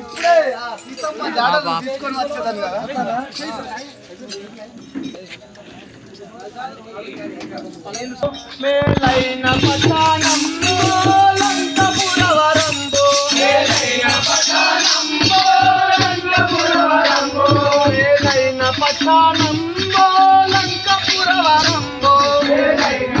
ఇప్పుడే సీతమ్మ జాడలు తీసుకొని వచ్చేదాన్ని కదా మేలైన పతానంబు లంకపురవరంబు మేలైన మేలైన మేలైన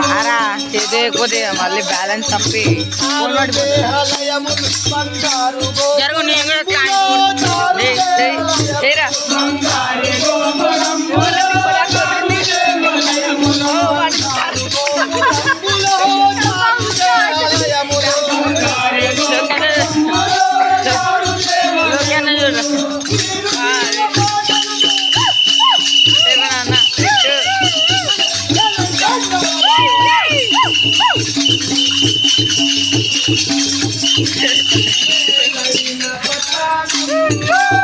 రారా మళ్ళీ బ్యాలెన్స్ తప్పి జరుగు నేను Woo!